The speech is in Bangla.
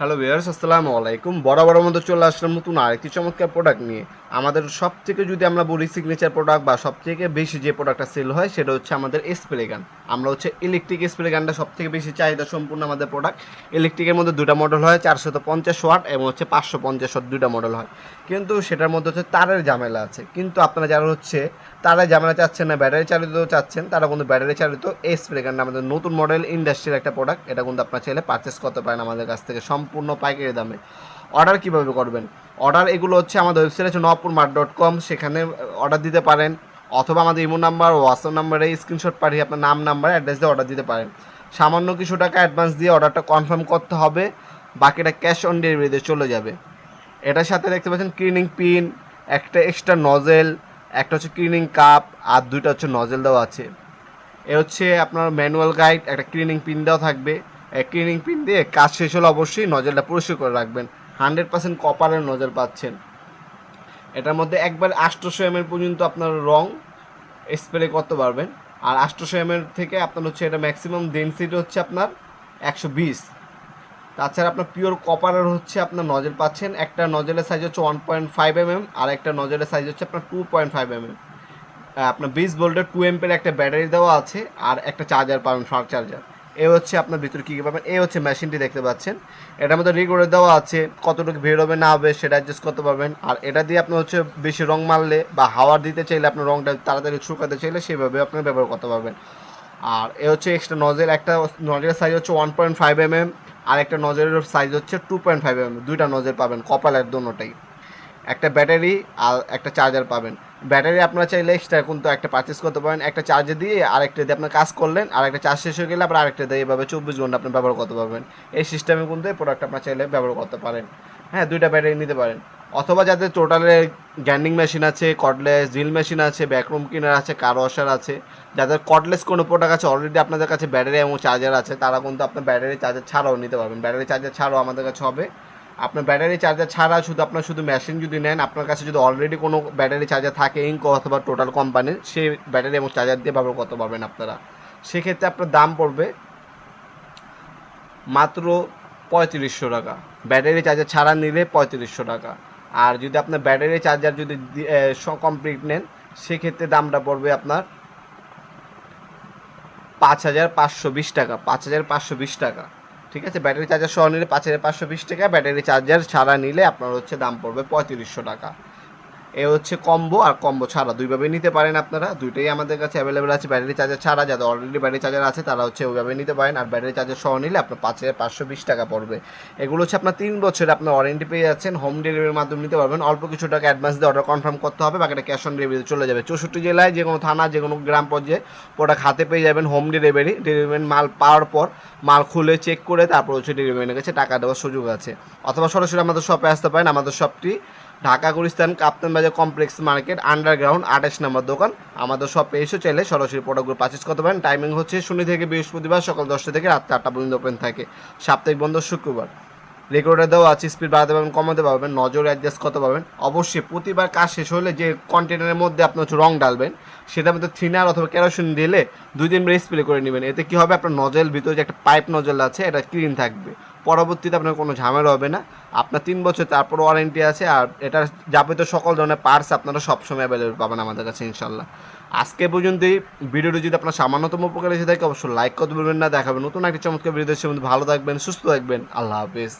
হ্যালো ভিউয়ার্স আসসালামু আলাইকুম। বরাবর মতো চলে আসলাম নতুন আরেকটি চমৎকার প্রোডাক্ট নিয়ে। আমাদের সব থেকে যদি আমরা বলি সিগনেচার প্রোডাক্ট বা সব থেকে বেশি যে প্রোডাক্টটা সেল হয়, সেটা হচ্ছে আমাদের স্প্রে গান আমরা হচ্ছে ইলেকট্রিক স্প্রে গানটা সব থেকে বেশি চাহিদা সম্পূর্ণ আমাদের প্রোডাক্ট ইলেকট্রিকের মধ্যে দুটা মডেল হয়, চারশত পঞ্চাশ ওয়াট এবং হচ্ছে পাঁচশো পঞ্চাশ ওয়াট দুটা মডেল হয়। কিন্তু সেটার মধ্যে হচ্ছে তারের ঝামেলা আছে। কিন্তু আপনারা যারা হচ্ছে তারের ঝামেলা চাচ্ছেন না ব্যাটারি চালিত চাচ্ছেন, তারা কিন্তু ব্যাটারি চালিত এই স্প্রে গানটা আমাদের নতুন মডেল ইন্ডাস্ট্রির একটা প্রোডাক্ট এটা কিন্তু আপনার চাইলে পারচেস করতে পারেন আমাদের কাছ থেকে। সম্পূর্ণ পাইকারি দামে। অর্ডার কীভাবে করবেন? অর্ডার এগুলো হচ্ছে আমাদের ওয়েবসাইট আছে নপুর মার্ট ডট কম সেখানে অর্ডার দিতে পারেন, অথবা আমাদের ইমো নাম্বার হোয়াটসঅ্যাপ নাম্বারে স্ক্রিনশট পাঠিয়ে আপনার নাম নাম্বার অ্যাড্রেস দিয়ে অর্ডার দিতে পারেন। সামান্য কিছু টাকা অ্যাডভান্স দিয়ে অর্ডারটা কনফার্ম করতে হবে, বাকিটা ক্যাশ অন ডেলিভারিতে চলে যাবে। এটার সাথে দেখতে পাচ্ছেন ক্লিনিং পিন একটা এক্সট্রা নজেল একটা হচ্ছে ক্লিনিং কাপ আর দুইটা হচ্ছে নজেল দেওয়া আছে। এ হচ্ছে আপনার ম্যানুয়াল গাইড একটা ক্লিনিং পিন দেওয়া থাকবে। ক্লিনিং পিন দিয়ে কাজ শেষ হলে অবশ্যই নজেলটা পরিষ্কার করে রাখবেন। হান্ড্রেড পার্সেন্ট কপারের নজেল পাচ্ছেন। এটার মধ্যে একবার আটশোশো এম পর্যন্ত আপনার রং স্প্রে করতে পারবেন। আর আটশোশো এম থেকে আপনার হচ্ছে এটা ম্যাক্সিমাম ডেন্সিটি হচ্ছে আপনার একশো বিশ। তাছাড়া আপনার পিওর কপারের হচ্ছে আপনার নজেল পাচ্ছেন। একটা নজেলের সাইজ হচ্ছে ওয়ান পয়েন্ট ফাইভ এমএম আর একটা নজেলের সাইজ হচ্ছে আপনার টু পয়েন্ট ফাইভ এমএম আপনার বিশ ভোল্টের টু এমপের একটা ব্যাটারি দেওয়া আছে, আর একটা চার্জার পাবেন ফাস্ট চার্জার এ হচ্ছে আপনার ভিতরে কী কী পাবেন? এ হচ্ছে মেশিনটি দেখতে পাচ্ছেন। এটার মধ্যে রিগোরে দেওয়া আছে কতটুকু ভিড় হবে, না হবে, সেটা অ্যাডজাস্ট করতে পারবেন। আর এটা দিয়ে আপনি হচ্ছে বেশি রং মারলে বা হাওয়ার দিতে চাইলে আপনার রংটা তাড়াতাড়ি শুকাতে চাইলে সেভাবে আপনি ব্যবহার করতে পারবেন। আর এ হচ্ছে এক্সট্রা নজেল একটা নজেলের সাইজ হচ্ছে one point five M M আর একটা নজরের সাইজ হচ্ছে two point five M M দুইটা নজর পাবেন কপালের দুটোটাই একটা ব্যাটারি আর একটা চার্জার পাবেন। ব্যাটারি আপনারা চাইলে এক্সট্রা কিন্তু একটা পারচেস করতে পারেন। একটা চার্জে দিয়ে আরেকটা দিয়ে আপনার কাজ করলেন আর একটা চার্জ শেষ হয়ে গেলে আবার আরেকটা দিয়ে এভাবে চব্বিশ ঘণ্টা আপনি ব্যবহার করতে পারবেন। এই সিস্টেমে কিন্তু এই প্রোডাক্ট আপনার চাইলে ব্যবহার করতে পারেন। হ্যাঁ দুইটা ব্যাটারি নিতে পারেন। অথবা যাদের টোটালে গ্যান্ডিং মেশিন আছে কটলেস ড্রিল মেশিন আছে ব্যাকরুম কিনার আছে কার ওয়াশার আছে, যাদের কটলেস কোনো প্রোডাক্ট আছে অলরেডি আপনাদের কাছে ব্যাটারি এবং চার্জার আছে, তারা কিন্তু আপনার ব্যাটারি চার্জার ছাড়াও নিতে পারবেন। ব্যাটারি চার্জার ছাড়াও আমাদের কাছে হবে। আপনার ব্যাটারি চার্জার ছাড়া শুধু আপনার শুধু মেশিন যদি নেন, আপনার কাছে যদি অলরেডি কোনো ব্যাটারি চার্জার থাকে ইঙ্কো অথবা টোটাল কোম্পানির সেই ব্যাটারি এবং চার্জার দিয়ে ব্যবহার করতে পারবেন আপনারা। সেক্ষেত্রে আপনার দাম পড়বে মাত্র পঁয়ত্রিশশো টাকা। ব্যাটারি চার্জার ছাড়া নিলে পঁয়ত্রিশশো টাকা। আর যদি আপনার ব্যাটারি চার্জার যদি কমপ্লিট নেন, সেক্ষেত্রে দামটা পড়বে আপনার পাঁচ হাজার পাঁচশো বিশ টাকা, পাঁচ হাজার পাঁচশো বিশ টাকা। ঠিক আছে? ব্যাটারি চার্জার সহ নিলে পাঁচ হাজার পাঁচশো বিশ টাকা। ব্যাটারি চার্জার ছাড়া নিলে আপনার হচ্ছে দাম পড়বে পঁয়ত্রিশশো টাকা। এ হচ্ছে কম্বো আর কম্বো ছাড়া দুইভাবে নিতে পারেন আপনারা। দুইটাই আমাদের কাছে অ্যাভেলেবেল আছে। ব্যাটারি চার্জার ছাড়া যাদের অলরেডি ব্যাটারি চার্জার আছে, তারা হচ্ছে ওইভাবে নিতে পারেন। আর ব্যাটারি চার্জার সহ নিলে আপনার পাঁচ হাজার পাঁচশো বিশ টাকা পড়বে। এগুলো হচ্ছে আপনার তিন বছর আপনার ওয়ারেন্টি পেয়ে যাচ্ছেন। হোম ডেলিভারির মাধ্যমে নিতে পারবেন। অল্প কিছু টাকা অ্যাডভান্স দিয়ে অর্ডার কনফার্ম করতে হবে। বাকিটা ক্যাশ অন ডেলিভারি চলে যাবে। চৌষট্টি জেলায় যে কোনো থানা, যে কোনো গ্রাম পর্যায়ে প্রোডাক্ট হাতে পেয়ে যাবেন হোম ডেলিভারি ডেলিভারি মাল পাওয়ার পর মাল খুলে চেক করে তারপর হচ্ছে ডেলিভারির কাছে টাকা দেওয়ার সুযোগ আছে। অথবা সরাসরি আমাদের শপে আসতে পারেন। আমাদের শপটি ঢাকা গুলিস্তান কাপ্তান বাজার কমপ্লেক্স মার্কেট আন্ডারগ্রাউন্ড আঠাশ নম্বর দোকান। আমাদের শপে এসে চাইলে সরাসরি প্রোডাক্টগুলো পারচেস করতে পারেন। টাইমিং হচ্ছে শনি থেকে বৃহস্পতিবার সকাল দশটা থেকে রাত আটটা পর্যন্ত ওপেন থাকে। সাপ্তাহিক বন্ধ শুক্রবার। রেকর্ডে দেওয়া আছে স্পিড বাড়াতে পারবেন, কমাতে পারবেন, নজর অ্যাডজাস্ট করতে পারবেন। অবশ্যই প্রতিবার কাজ শেষ হলে যে কন্টেনারের মধ্যে আপনি হচ্ছে রং ডালবেন সেটার মধ্যে থিনার অথবা কেরোসিন দিলে দুই দিন স্প্রে করে নেবেন। এতে কী হবে? আপনার নজেল ভিতরে যে একটা পাইপ নজল আছে, এটা ক্লিন থাকবে। পরবর্তীতে আপনার কোনো ঝামেলা হবে না। আপনার তিন বছর, তারপর ওয়ারেন্টি আছে আর এটার যাবতীয় সকল ধরনের পার্টস আপনারা সবসময় অ্যাভেলেবেল পাবেন আমাদের কাছে ইনশাল্লাহ আজকে পর্যন্তই। ভিডিওটি যদি আপনার সামান্যতম উপকার এসে থাকে, অবশ্যই লাইক করতে বলবেন না। দেখাবেন নতুন একটি চমৎকার ভিডিও ভালো থাকবেন, সুস্থ থাকবেন। আল্লাহ হাফিজ।